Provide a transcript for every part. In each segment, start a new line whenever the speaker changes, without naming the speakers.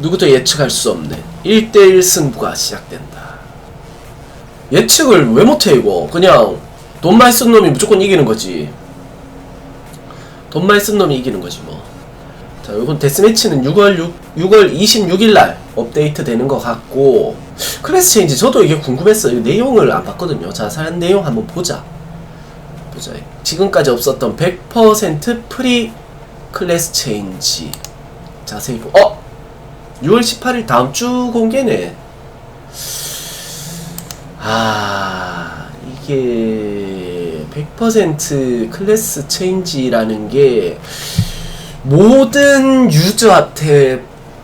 누구도 예측할 수 없는 1대1 승부가 시작된다. 예측을 왜 못해 이거? 그냥 돈 많이 쓴 놈이 무조건 이기는 거지. 돈 많이 쓴 놈이 이기는 거지 뭐. 자, 이건 데스매치는 6월 6, 6월 26일 날 업데이트 되는 것 같고 클래스 체인지 저도 이게 궁금했어요. 내용을 안 봤거든요. 자, 사연 내용 한번 보자. 보자. 지금까지 없었던 100% 프리 클래스 체인지. 자세히 보. 어, 6월 18일 다음 주 공개네. 아, 이게 100% 클래스 체인지라는 게 모든 유저한테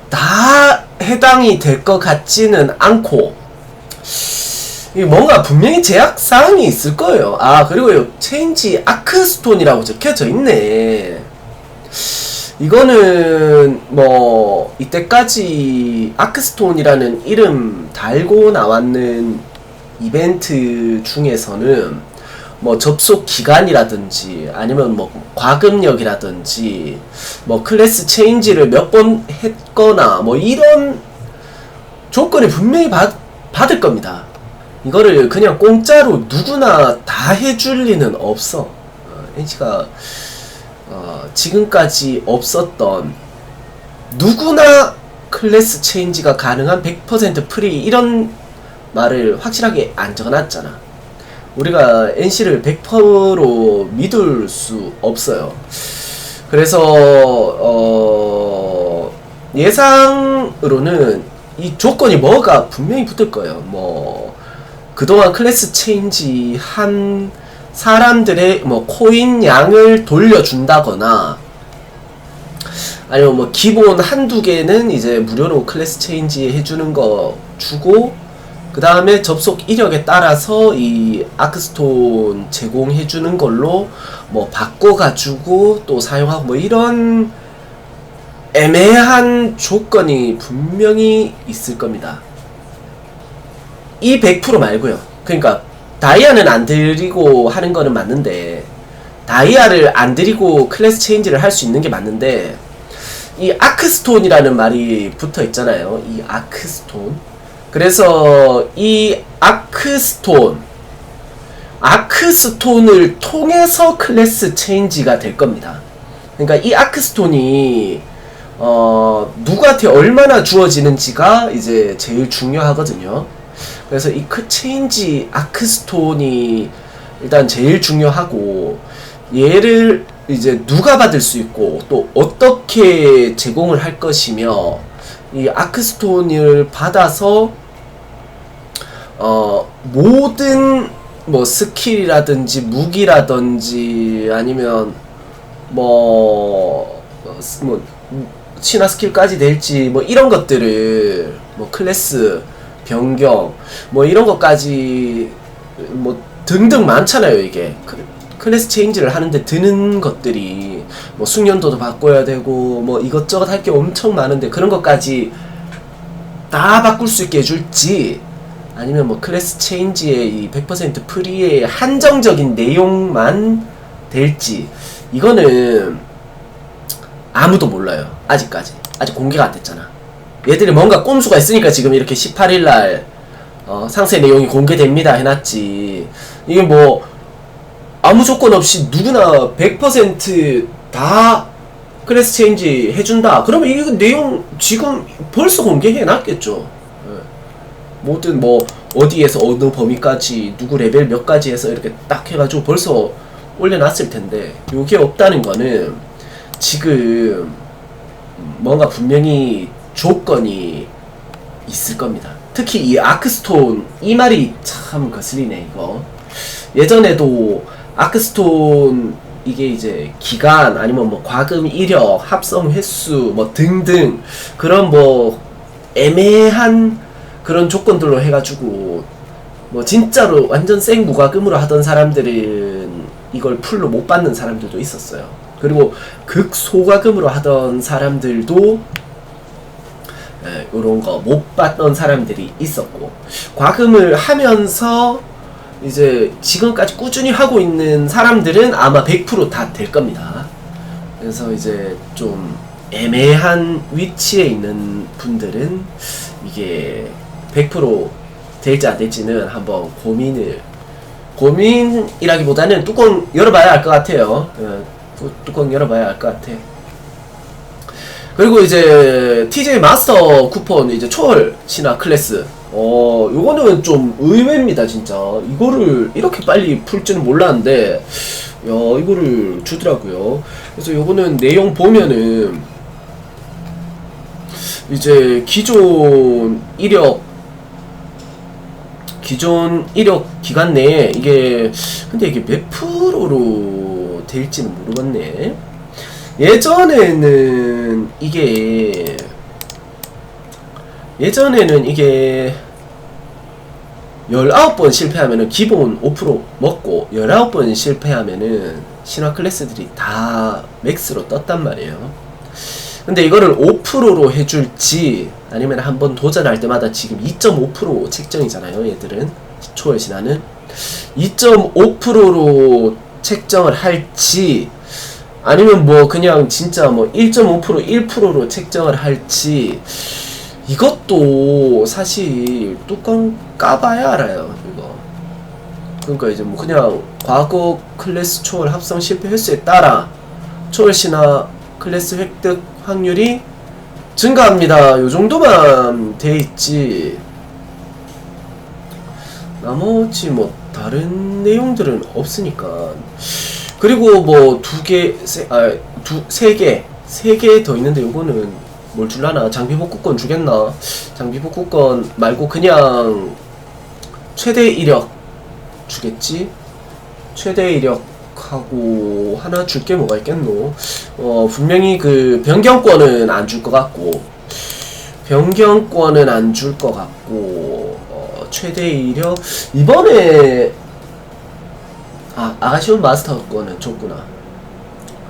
다 해당이 될 것 같지는 않고 뭔가 분명히 제약 사항이 있을 거예요. 아 그리고 요 체인지 아크스톤이라고 적혀져 있네. 이거는 뭐 이때까지 아크스톤이라는 이름 달고 나왔는 이벤트 중에서는 뭐 접속 기간이라든지 아니면 뭐 과금력이라든지 뭐 클래스 체인지를 몇 번 했거나 뭐 이런 조건을 분명히 받, 받을 겁니다. 이거를 그냥 공짜로 누구나 다 해줄 리는 없어. 어, NC가 어, 지금까지 없었던 누구나 클래스 체인지가 가능한 100% 프리 이런 말을 확실하게 안 적어놨잖아. 우리가 NC를 100%로 믿을 수 없어요. 그래서 어, 예상으로는 이 조건이 뭐가 분명히 붙을 거예요. 뭐 그동안 클래스 체인지 한 사람들의 뭐 코인 양을 돌려준다거나 아니면 뭐 기본 한두 개는 이제 무료로 클래스 체인지 해주는 거 주고 그 다음에 접속 이력에 따라서 이 아크스톤 제공해주는 걸로 뭐 바꿔가지고 또 사용하고 뭐 이런 애매한 조건이 분명히 있을 겁니다. 이 100% 말고요. 그러니까 다이아는 안 드리고 하는 거는 맞는데 다이아를 안 드리고 클래스 체인지를 할 수 있는 게 맞는데 이 아크스톤이라는 말이 붙어 있잖아요. 이 아크스톤. 그래서 이 아크스톤 아크스톤을 통해서 클래스 체인지가 될 겁니다. 그러니까 이 아크스톤이 어 누구한테 얼마나 주어지는지가 이제 제일 중요하거든요. 그래서 이 크 체인지 아크스톤이 일단 제일 중요하고 얘를 이제 누가 받을 수 있고 또 어떻게 제공을 할 것이며 이 아크스톤을 받아서 어 모든 뭐 스킬이라든지 무기라든지 아니면 뭐, 뭐 신화 스킬까지 될지 뭐 이런 것들을 뭐 클래스 변경 뭐 이런 것까지 뭐 등등 많잖아요 이게. 그- 클래스 체인지를 하는데 드는 것들이 뭐 숙련도도 바꿔야 되고 뭐 이것저것 할 게 엄청 많은데 그런 것까지 다 바꿀 수 있게 해줄지 아니면 뭐 클래스 체인지의 이100% 프리의 한정적인 내용만 될지 이거는 아무도 몰라요 아직까지. 아직 공개가 안 됐잖아 얘들이 뭔가 꼼수가 있으니까 지금 이렇게 18일날 어, 상세 내용이 공개됩니다 해놨지. 이게 뭐 아무 조건 없이 누구나 100%다 클래스 체인지 해준다. 그러면 이거 내용 지금 벌써 공개해놨겠죠. 예. 뭐든 뭐 어디에서 어느 범위까지 누구 레벨 몇 가지 해서 이렇게 딱 해가지고 벌써 올려놨을 텐데 요게 없다는 거는 지금 뭔가 분명히 조건이 있을 겁니다. 특히 이 아크스톤 이 말이 참 거슬리네 이거. 예전에도 아크스톤 이게 이제 기간 아니면 뭐 과금 이력, 합성 횟수 뭐 등등 그런 뭐 애매한 그런 조건들로 해가지고 뭐 진짜로 완전 생 무과금으로 하던 사람들은 이걸 풀로 못 받는 사람들도 있었어요. 그리고 극소과금으로 하던 사람들도 이런 거못 받던 사람들이 있었고 과금을 하면서 이제 지금까지 꾸준히 하고 있는 사람들은 아마 100%다 될 겁니다. 그래서 이제 좀 애매한 위치에 있는 분들은 이게 100% 될지 안 될지는 한번 고민을 고민이라기보다는 뚜껑 열어봐야 알 것 같아요. 어, 뚜- 뚜껑 열어봐야 알 것 같아. 그리고 이제 TJ 마스터 쿠폰 이제 초월 신화 클래스. 어, 요거는 좀 의외입니다, 진짜. 이거를 이렇게 빨리 풀 줄은 몰랐는데, 야, 이거를 주더라고요. 그래서 요거는 내용 보면은, 이제 기존 이력, 기존 이력 기간 내에 이게, 근데 이게 몇 프로로 될지는 모르겠네. 예전에는 이게 예전에는 이게 19번 실패하면은 기본 5% 먹고 19번 실패하면은 신화 클래스들이 다 맥스로 떴단 말이에요. 근데 이거를 5%로 해줄지 아니면 한번 도전할 때마다 지금 2.5% 책정이잖아요. 얘들은 초월 신화는 2.5%로 책정을 할지 아니면 뭐 그냥 진짜 뭐 1.5% 1%로 책정을 할지 이것도 사실 뚜껑 까봐야 알아요 이거. 그러니까 이제 뭐 그냥 과거 클래스 초월 합성 실패 횟수에 따라 초월 신화 클래스 획득 확률이 증가합니다. 요 정도만 돼 있지. 나머지 뭐 다른 내용들은 없으니까 그리고 뭐 두 개, 세, 아, 두, 세 개, 세 개 더 있는데 요거는 뭘 줄라나? 장비 복구권 주겠나? 장비 복구권 말고 그냥 최대 이력 주겠지? 최대 이력 하고 하나 줄 게 뭐가 있겠노? 어, 분명히 그 변경권은 안 줄 것 같고, 변경권은 안 줄 것 같고, 어, 최대 이력, 이번에 아, 아가시온 마스터 거는 줬구나.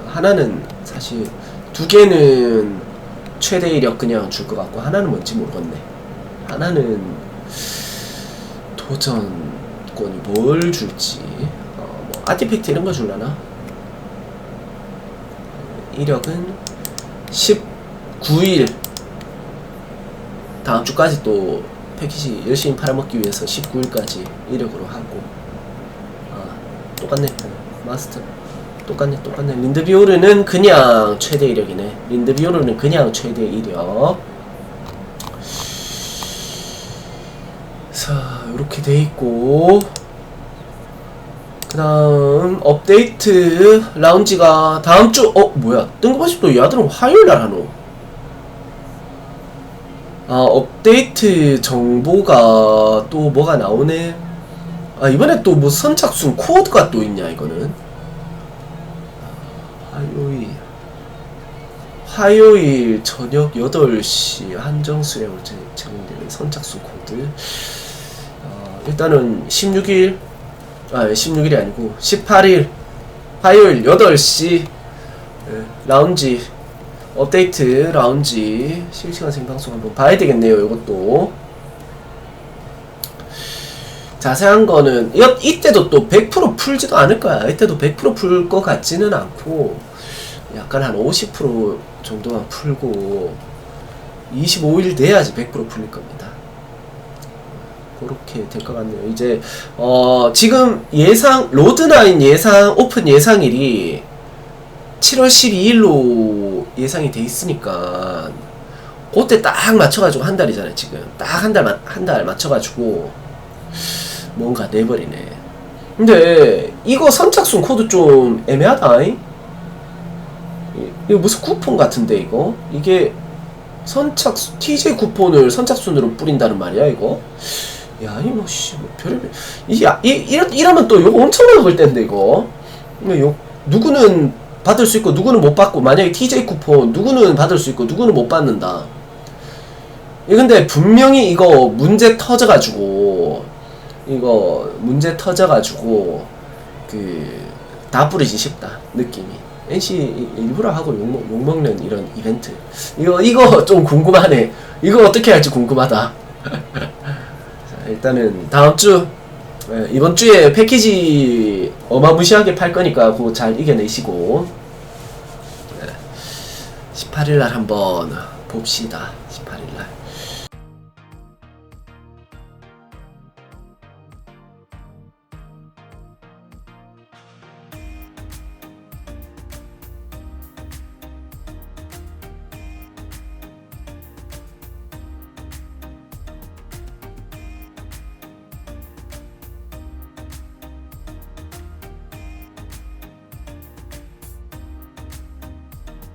하나는 사실 두 개는 최대 이력 그냥 줄 것 같고 하나는 뭔지 모르겠네. 하나는 도전권이 뭘 줄지. 어, 뭐 아티팩트 이런 거 줄라나? 이력은 19일 다음 주까지 또 패키지 열심히 팔아먹기 위해서 19일까지 이력으로 하고 아, 똑같네. 마스터. 똑같네, 똑같네. 린드비오르는 그냥 최대 이력이네. 린드비오르는 그냥 최대 이력. 자, 이렇게 돼 있고. 그 다음, 업데이트 라운지가 다음 주, 어, 뭐야. 뜬금없이 또 야들은 화요일 날 하노. 아, 업데이트 정보가 또 뭐가 나오네. 아, 이번에 또 뭐 선착순 코드가 또 있냐, 이거는. 화요일. 화요일 저녁 8시 한정 수량을 제- 제공되는 선착순 코드. 어, 일단은 16일, 아, 16일이 아니고 18일 화요일 8시 예, 라운지 업데이트 라운지 실시간 생방송 한번 봐야 되겠네요. 이것도 자세한 거는 이, 이때도 또 100% 풀지도 않을 거야. 이때도 100%풀 것 같지는 않고 약간 한 50% 정도만 풀고 25일 돼야지 100% 풀릴 겁니다. 그렇게 될 것 같네요. 이제 어 지금 예상 로드나인 예상 오픈 예상일이 7월 12일로 예상이 돼 있으니까 그때 딱 맞춰가지고 한 달이잖아요. 지금 딱 한달한달 맞춰가지고 뭔가 내버리네. 근데 이거 선착순 코드 좀 애매하다. 이거 무슨 쿠폰 같은데 이거? 이게 선착순 TJ 쿠폰을 선착순으로 뿌린다는 말이야 이거? 야 이거 씨 뭐, 별의별 이, 야, 이 이러, 이러면 또 이거 엄청 먹을 텐데 이거. 이거 요 누구는 받을 수 있고 누구는 못 받고 만약에 TJ 쿠폰 누구는 받을 수 있고 누구는 못 받는다. 이 근데 분명히 이거 문제 터져가지고 이거 문제 터져가지고 그다 뿌리지 싶다 느낌이 NC 일부러 하고 욕먹, 욕먹는 이런 이벤트 이거 이거 좀 궁금하네 이거 어떻게 할지 궁금하다 자, 일단은 다음 주 예, 이번 주에 패키지 어마무시하게 팔 거니까 그거 잘 이겨내시고 예, 18일 날 한번 봅시다. 18일 날.